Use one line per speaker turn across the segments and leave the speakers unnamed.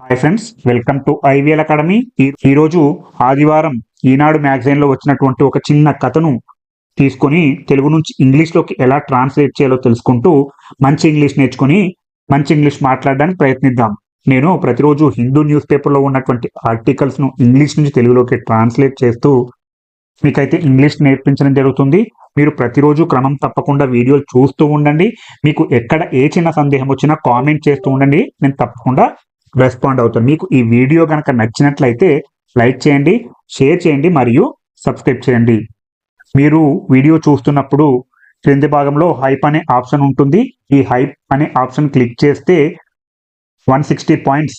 Hi friends welcome to IVL academy ఈ- ఈరోజు ఆదివారం ఈనాడు మ్యాగజైన్లో వచ్చినటువంటి ఒక చిన్న కథను తీసుకొని తెలుగు నుంచి ఇంగ్లీష్లోకి ఎలా ట్రాన్స్లేట్ చేయాలో తెలుసుకుంటూ మంచి ఇంగ్లీష్ నేర్చుకొని మంచి ఇంగ్లీష్ మాట్లాడడానికి ప్రయత్నిద్దాం. నేను ప్రతిరోజు హిందూ న్యూస్ పేపర్లో ఉన్నటువంటి ఆర్టికల్స్ను ఇంగ్లీష్ నుంచి తెలుగులోకి ట్రాన్స్లేట్ చేస్తూ మీకైతే ఇంగ్లీష్ నేర్పించడం జరుగుతుంది. మీరు ప్రతిరోజు క్రమం తప్పకుండా వీడియోలు చూస్తూ ఉండండి. మీకు ఎక్కడ ఏ చిన్న సందేహం వచ్చినా కామెంట్ చేస్తూ ఉండండి. నేను తప్పకుండా రెస్పాండ్ అవుతుంది మీకు ఈ వీడియో కనుక నచ్చినట్లయితే లైక్ చేయండి షేర్ చేయండి మరియు సబ్స్క్రైబ్ చేయండి. మీరు వీడియో చూస్తున్నప్పుడు క్రింది భాగంలో హైప్ అనే ఆప్షన్ ఉంటుంది. ఈ హైప్ అనే ఆప్షన్ క్లిక్ చేస్తే వన్ సిక్స్టీ పాయింట్స్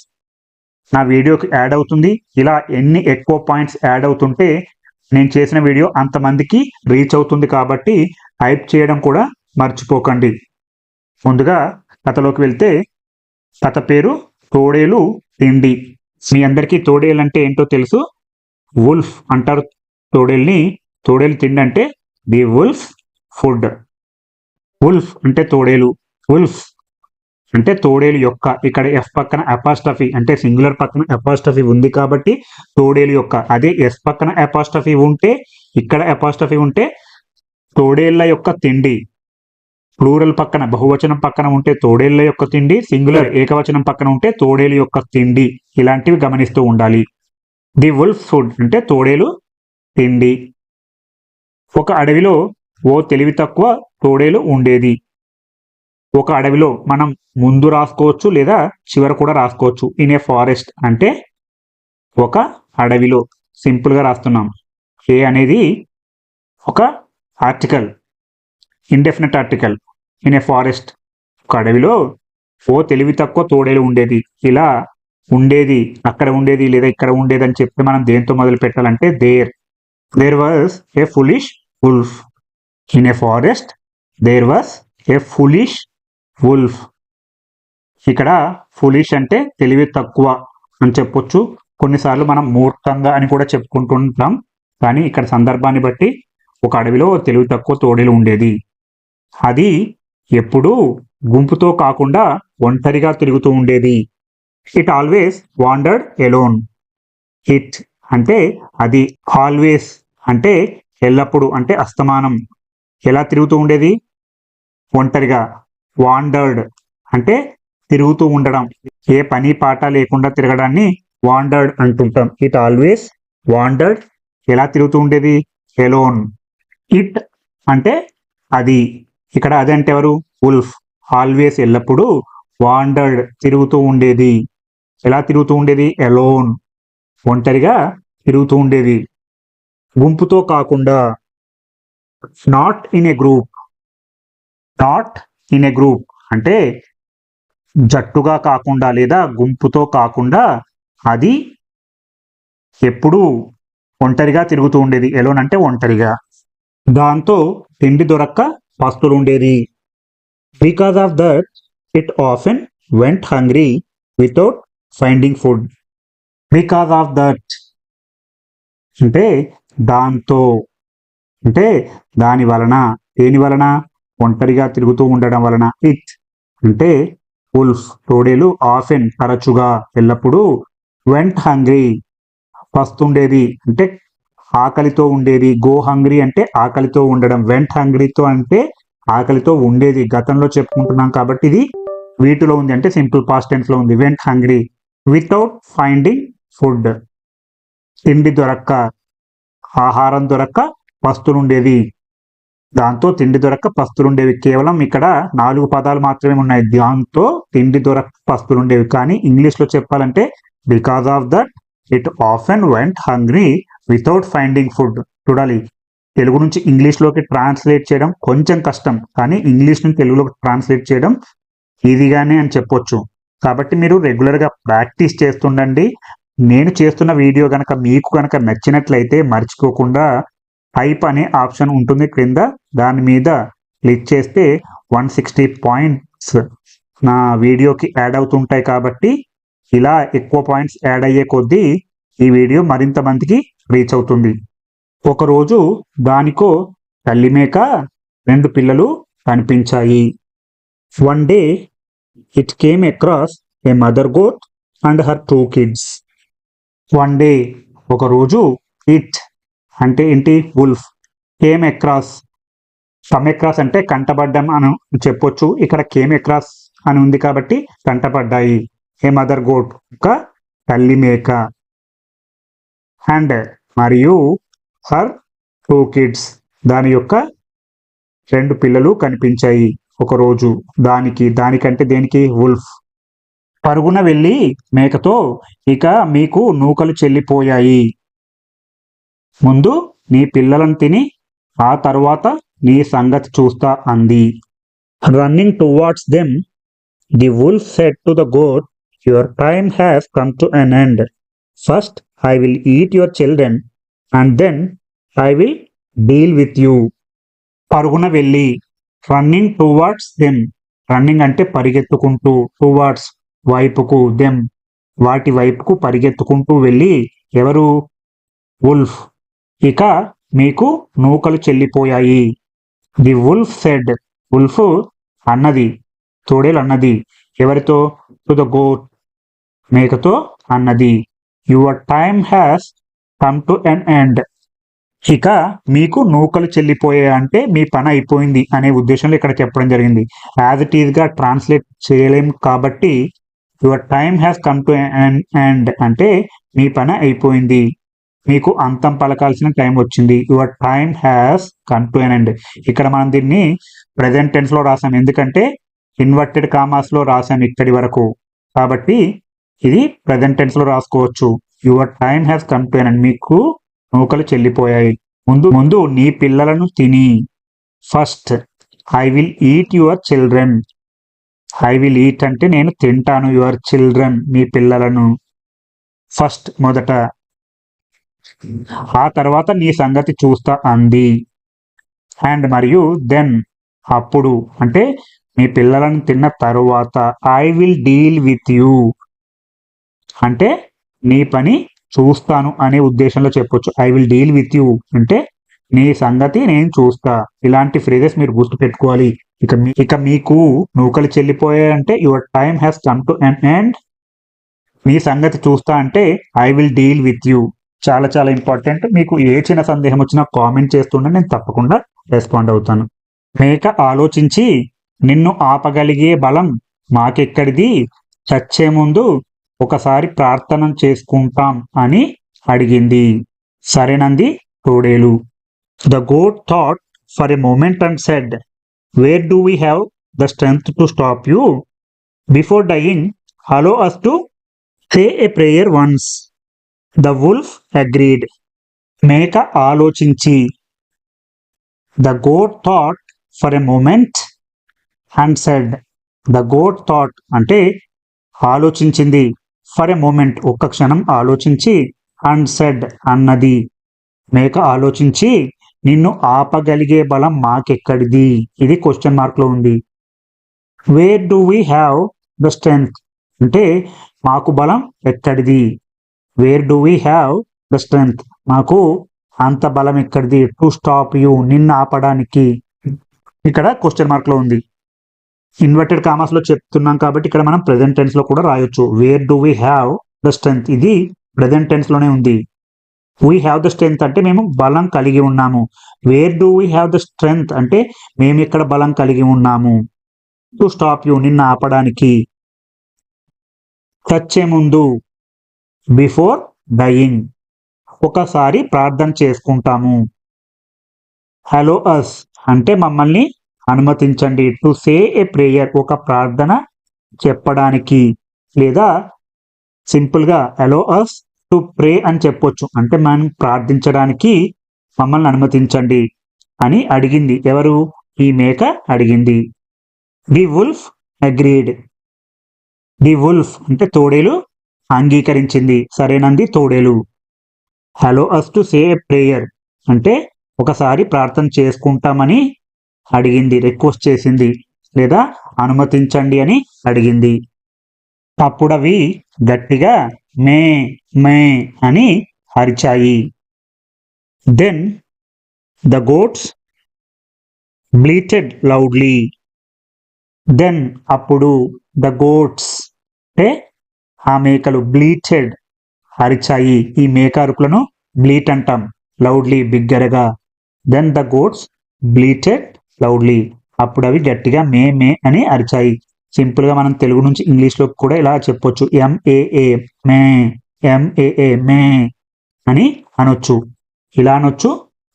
నా వీడియోకి యాడ్ అవుతుంది. ఇలా ఎన్ని ఎక్కువ పాయింట్స్ యాడ్ అవుతుంటే నేను చేసిన వీడియో అంతమందికి రీచ్ అవుతుంది కాబట్టి హైప్ చేయడం కూడా మర్చిపోకండి. ముందుగా కథలోకి వెళ్తే కథ పేరు తోడేలు తిండి. మీ అందరికీ తోడేలు అంటే ఏంటో తెలుసు? వుల్ఫ్ అంటారు తోడేల్ని. తోడేలు తిండి అంటే ది వుల్ఫ్ ఫుడ్. వుల్ఫ్ అంటే తోడేలు. వుల్ఫ్ అంటే తోడేలు యొక్క. ఇక్కడ ఎఫ్ పక్కన అపాస్టఫీ అంటే సింగులర్ పక్కన అపాస్టఫీ ఉంది కాబట్టి తోడేలు యొక్క. అదే ఎస్ పక్కన అపాస్టఫీ ఉంటే ఇక్కడ అపాస్టఫీ ఉంటే తోడేళ్ళ యొక్క తిండి. ప్లూరల్ పక్కన బహువచనం పక్కన ఉంటే తోడేళ్ళ యొక్క తిండి సింగులర్ ఏకవచనం పక్కన ఉంటే తోడేలు యొక్క తిండి. ఇలాంటివి గమనిస్తూ ఉండాలి. ది వుల్ఫ్ ఫుడ్ అంటే తోడేలు తిండి. ఒక అడవిలో ఓ తెలివి తక్కువ తోడేలు ఉండేది. ఒక అడవిలో మనం ముందు రాసుకోవచ్చు లేదా చివర కూడా రాసుకోవచ్చు. ఇన్ ఏ ఫారెస్ట్ అంటే ఒక అడవిలో. సింపుల్గా రాస్తున్నాం. ఏ అనేది ఒక article. Indefinite article in a forest ఒక అడవిలో ఓ తెలివి తక్కువ తోడేలు ఉండేది. ఇలా ఉండేది అక్కడ ఉండేది లేదా ఇక్కడ ఉండేది అని చెప్తే మనం దేంతో మొదలు పెట్టాలంటే there there was a foolish wolf in a forest there was a foolish wolf ఇక్కడ ఫులిష్ అంటే తెలివి తక్కువ అని చెప్పొచ్చు. కొన్నిసార్లు మనం మూర్ఖంగా అని కూడా చెప్పుకుంటుంటాం. కానీ ఇక్కడ సందర్భాన్ని బట్టి ఒక అడవిలో తెలివి తక్కువ తోడేలు ఉండేది. అది ఎప్పుడూ గుంపుతో కాకుండా ఒంటరిగా తిరుగుతూ ఉండేది. It always wandered alone it అంటే అది ఆల్వేస్ అంటే ఎల్లప్పుడూ అంటే అస్తమానం. ఎలా తిరుగుతూ ఉండేది? ఒంటరిగా. వాండర్డ్ అంటే తిరుగుతూ ఉండడం. ఏ పని పాట లేకుండా తిరగడాన్ని వాండర్డ్ అంటుంటాం. ఇట్ ఆల్వేస్ వాండర్డ్ ఎలా తిరుగుతూ ఉండేది? ఎలోన్ ఇట్ అంటే అది ఇక్కడ అదంటే ఎవరు ఉల్ఫ్. ఆల్వేస్ ఎల్లప్పుడూ వాండర్డ్ తిరుగుతూ ఉండేది. ఎలా తిరుగుతూ ఉండేది? ఎలోన్ ఒంటరిగా తిరుగుతూ ఉండేది. గుంపుతో కాకుండా. Not in a group not in a group అంటే జట్టుగా కాకుండా లేదా గుంపుతో కాకుండా అది ఎప్పుడూ ఒంటరిగా తిరుగుతూ ఉండేది. ఎలోన్ అంటే ఒంటరిగా. దాంతో తిండి దొరక్క పస్తులు ఉండేది. Because of that it often went hungry without finding food because of that అంటే దాంతో అంటే దాని వలన దేని వలన? ఒంటరిగా తిరుగుతూ ఉండడం వలన. ఇట్ అంటే ఉల్ఫ్ తోడేలు ఆఫెన్ తరచుగా ఎల్లప్పుడూ వెంట్ హంగ్రీ పస్తుండేది అంటే ఆకలితో ఉండేది. గో హంగ్రీ అంటే ఆకలితో ఉండడం. వెంట్ హంగ్రీతో అంటే ఆకలితో ఉండేది. గతంలో చెప్పుకుంటున్నాం కాబట్టి ఇది వీటిలో ఉంది అంటే సింపుల్ పాస్ట్ టెన్స్లో ఉంది. Went hungry without finding food. తిండి దొరక్క. ఆహారం దొరక్క పస్తులుండేది దాంతో తిండి దొరక్క పస్తులుండేవి. కేవలం ఇక్కడ నాలుగు పదాలు మాత్రమే ఉన్నాయి. దాంతో తిండి దొరక్క పస్తులుండేవి. కానీ ఇంగ్లీష్లో చెప్పాలంటే because of that it often went hungry without finding food చూడాలి. తెలుగు నుంచి ఇంగ్లీష్లోకి ట్రాన్స్లేట్ చేయడం కొంచెం కష్టం కానీ ఇంగ్లీష్ నుంచి తెలుగులోకి ట్రాన్స్లేట్ చేయడం ఈజీగానే అని చెప్పొచ్చు. కాబట్టి మీరు రెగ్యులర్గా ప్రాక్టీస్ చేస్తుండండి. నేను చేస్తున్న వీడియో కనుక మీకు కనుక నచ్చినట్లయితే మర్చిపోకుండా హైప్ అనే ఆప్షన్ ఉంటుంది క్రింద. దాని మీద క్లిక్ చేస్తే వన్ సిక్స్టీ పాయింట్స్ నా వీడియోకి యాడ్ అవుతుంటాయి కాబట్టి ఇలా ఎక్కువ పాయింట్స్ యాడ్ అయ్యే కొద్దీ ఈ వీడియో మరింత మందికి రీచ్ అవుతుంది. ఒకరోజు దానికో తల్లి మేక రెండు పిల్లలు కనిపించాయి. One day it came across a mother goat and her two kids one day ఒక రోజు ఇట్ అంటే ఏంటి? Wolf came across come across అంటే కంటపడ్డం అని చెప్పొచ్చు. ఇక్కడ కేమ్ అక్రాస్ అని ఉంది కాబట్టి కంటపడ్డాయి ఏ మదర్ గోట్ ఒక తల్లి మేక. అండ్ మరియు హర్ టూ కిడ్స్. దాని యొక్క రెండు పిల్లలు కనిపించాయి ఒకరోజు. దానికి దానికంటే దేనికి? వుల్ఫ్ పరుగున వెళ్ళి మేకతో ఇక మీకు నూకలు చెల్లిపోయాయి. ముందు నీ పిల్లలను తిని ఆ తర్వాత నీ సంగతి చూస్తా అంది. Running towards them the wolf said to the goat your time has come to an end first I will eat your children and then I will deal with you పరుగున వెళ్ళి రన్నింగ్ టువార్డ్స్ దెమ్ రన్నింగ్ అంటే పరిగెత్తుకుంటూ towards వైపుకు them వాటి వైపుకు పరిగెత్తుకుంటూ వెళ్ళి ఎవరు? ఉల్ఫ్ ఇక మీకు నూకలు చెల్లిపోయాయి. ది ఉల్ఫ్ సెడ్ ఉల్ఫ్ అన్నది తోడేలు అన్నది ఎవరితో? టు ద గోట్ మేకతో అన్నది. Your time has come to an end. ఇక మీకు నూకలు చెల్లిపోయాయి అంటే మీ పని అయిపోయింది అనే ఉద్దేశంలో ఇక్కడ చెప్పడం జరిగింది. యాజ్ ఇట్ ఈజ్గా ట్రాన్స్లేట్ చేయలేం కాబట్టి your time has come to end అంటే మీ పని అయిపోయింది. మీకు అంతం పలకాల్సిన టైం వచ్చింది. Your time has come to an end. ఇక్కడ మనం దీన్ని ప్రెసెంట్ టెన్స్లో రాసాం. ఎందుకంటే ఇన్వర్టెడ్ కామాస్లో రాసాం ఇక్కడి వరకు. కాబట్టి ఇది ప్రజెంట్ టెన్స్లో రాసుకోవచ్చు. Your time has come to మీకు నూకలు చెల్లిపోయాయి. ముందు ముందు నీ పిల్లలను తిని. First I will eat your children I will eat అంటే నేను తింటాను యువర్ చిల్డ్రన్ మీ పిల్లలను. ఫస్ట్ మొదట. ఆ తర్వాత నీ సంగతి చూస్తా అంది. అండ్ మరియు దెన్ అప్పుడు అంటే మీ పిల్లలను తిన్న తరువాత I will deal with you అంటే నీ పని చూస్తాను అనే ఉద్దేశంలో చెప్పొచ్చు. I will deal with you అంటే నీ సంగతి నేను చూస్తా. ఇలాంటి ఫ్రేజెస్ మీరు గుర్తు పెట్టుకోవాలి ఇక మీ- ఇక మీకు నూకలు చెల్లిపోయాయంటే your time has come to an end మీ సంగతి చూస్తా అంటే I will deal with you చాలా చాలా ఇంపార్టెంట్ మీకు ఏ చిన్న సందేహం వచ్చినా కామెంట్ చేస్తుండే నేను తప్పకుండా రెస్పాండ్ అవుతాను. మేక ఆలోచించి నిన్ను ఆపగలిగే బలం మాకెక్కడిది? చచ్చే ముందు ఒకసారి ప్రార్థన చేసుకుంటాం అని అడిగింది. సరేనంది తోడేలు. The goat thought for a moment and said where do we have the strength to stop you before dying allow us to say a prayer once the wolf agreed మేక ఆలోచించి the goat thought for a moment and said the goat thought అంటే ఆలోచించింది. For a moment ఒక్క క్షణం ఆలోచించి and said అన్నది. మేక ఆలోచించి నిన్ను ఆపగలిగే బలం మాకెక్కడిది? ఇది క్వశ్చన్ మార్క్లో ఉంది. Where do we have the strength అంటే మాకు బలం ఎక్కడిది? Where do we have the strength మాకు అంత బలం ఎక్కడిది? టు స్టాప్ యూ నిన్ను ఆపడానికి. ఇక్కడ క్వశ్చన్ మార్క్లో ఉంది. ఇన్వర్టెడ్ కామర్స్లో చెప్తున్నాం కాబట్టి ఇక్కడ మనం ప్రెసెంట్ టెన్స్లో కూడా రాయొచ్చు. Where do we have the strength ఇది ప్రెసెంట్ టెన్స్లోనే ఉంది. వీ హ్యావ్ ద స్ట్రెంగ్త్ అంటే మేము బలం కలిగి ఉన్నాము. Where do we have the strength అంటే మేము ఇక్కడ బలం కలిగి ఉన్నాము. టు స్టాప్ యూ నిన్ను ఆపడానికి. చచ్చే ముందు. బిఫోర్ డయింగ్ ఒకసారి ప్రార్థన చేసుకుంటాము. హలో అస్ అంటే మమ్మల్ని అనుమతించండి. టు సే ఏ ప్రేయర్ ఒక ప్రార్థన చెప్పడానికి లేదా సింపుల్గా hello hello us to pray అని చెప్పొచ్చు. అంటే మనం ప్రార్థించడానికి మమ్మల్ని అనుమతించండి అని అడిగింది. ఎవరు? ఈ మేక అడిగింది. The wolf agreed the wolf అంటే తోడేలు అంగీకరించింది. సరేనంది తోడేలు. Allow us to say prayer అంటే ఒకసారి ప్రార్థన చేసుకుంటామని అడిగింది రిక్వెస్ట్ చేసింది లేదా అనుమతించండి అని అడిగింది. అప్పుడు అవి గట్టిగా మే మే అని అరిచాయి. Then the goats bleated loudly then అప్పుడు ద గోట్స్ అంటే ఆ మేకలు బ్లీటెడ్ అరిచాయి. ఈ మేకారుకులను బ్లీట్ అంటాం లౌడ్లీ బిగ్గరగా. Then the goats bleated loudly అప్పుడు అవి గట్టిగా మే మే అని అరిచాయి. సింపుల్గా మనం తెలుగు నుంచి ఇంగ్లీష్లోకి కూడా ఇలా చెప్పొచ్చు. ఎంఏఏ మే ఎంఏఏ మే అని అనొచ్చు. ఇలా అనొచ్చు.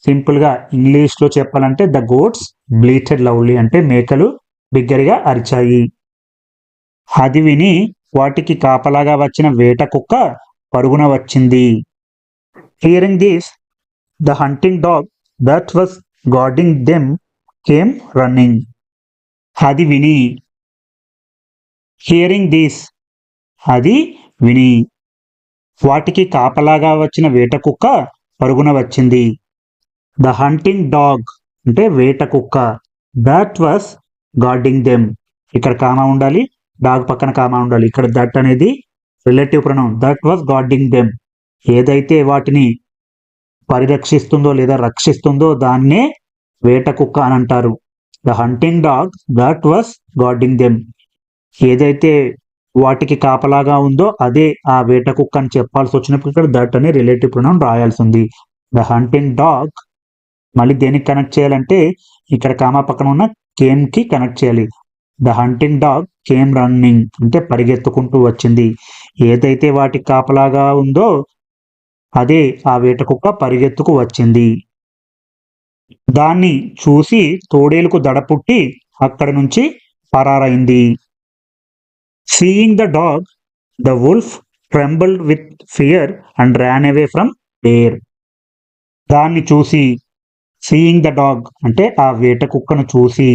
సింపుల్గా ఇంగ్లీష్లో చెప్పాలంటే ద గోడ్స్ బ్లీటెడ్ లవ్లీ అంటే మేకలు బిగ్గరగా అరిచాయి. అది విని వాటికి కాపలాగా వచ్చిన వేట కుక్క పరుగున వచ్చింది. Hearing this the hunting dog that was guarding them came running అది విని. హియరింగ్ దిస్ అది విని. వాటికి కాపలాగా వచ్చిన వేట కుక్క పరుగున వచ్చింది. ద హంటింగ్ డాగ్ అంటే వేట కుక్క. దట్ వాస్ గార్డింగ్ దెమ్ ఇక్కడ కామా ఉండాలి డాగ్ పక్కన కామా ఉండాలి. ఇక్కడ దట్ అనేది relative pronoun that was guarding them ఏదైతే వాటిని పరిరక్షిస్తుందో లేదా రక్షిస్తుందో దాన్నే వేట కుక్క అని అంటారు. The hunting dog that was guarding them ఏదైతే వాటికి కాపలాగా ఉందో అదే ఆ వేట కుక్క అని చెప్పాల్సి వచ్చినప్పుడు ఇక్కడ దట్ అనే రిలేటివ్ ప్రొనౌన్ రాయాల్సి ఉంది. ద హంటింగ్ డాగ్ మళ్ళీ దేనికి కనెక్ట్ చేయాలంటే ఇక్కడ కామా పక్కన ఉన్న కేమ్కి కనెక్ట్ చేయాలి. The hunting dog came running అంటే పరిగెత్తుకుంటూ వచ్చింది. ఏదైతే వాటికి కాపలాగా ఉందో అదే ఆ వేట కుక్క పరిగెత్తుకు వచ్చింది. దాన్ని చూసి తోడేలుకు దడ పుట్టి అక్కడి నుంచి పరారైంది. Seeing the dog the wolf trembled with fear and ran away from there దాన్ని చూసి సీయింగ్ ద డాగ్ అంటే ఆ వేట కుక్కను చూసి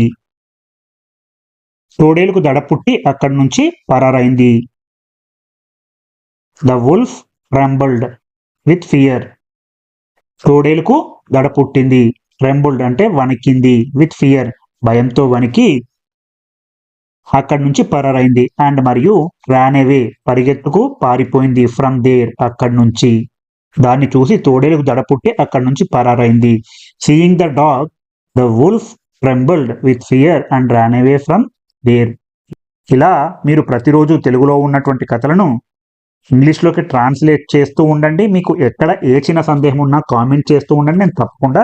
తోడేలుకు దడ పుట్టి అక్కడి నుంచి పరారైంది. The wolf trembled with fear తోడేలుకు దడ పుట్టింది. ట్రెంబుల్డ్ అంటే వణికింది విత్ ఫియర్ భయంతో వణికి అక్కడి నుంచి పరారైంది. అండ్ మరియు ర్యాన్ అవే పరిగెత్తుకు పారిపోయింది ఫ్రమ్ దేర్ అక్కడి నుంచి. దాన్ని చూసి తోడేలకు దడ పుట్టి అక్కడి నుంచి పరారైంది. Seeing the dog the wolf trembled with fear and ran away from there. ఇలా మీరు ప్రతిరోజు తెలుగులో ఉన్నటువంటి కథలను ఇంగ్లీష్లోకి ట్రాన్స్లేట్ చేస్తూ ఉండండి. మీకు ఎక్కడ ఏ చిన్న సందేహం ఉన్నా కామెంట్ చేస్తూ ఉండండి. నేను తప్పకుండా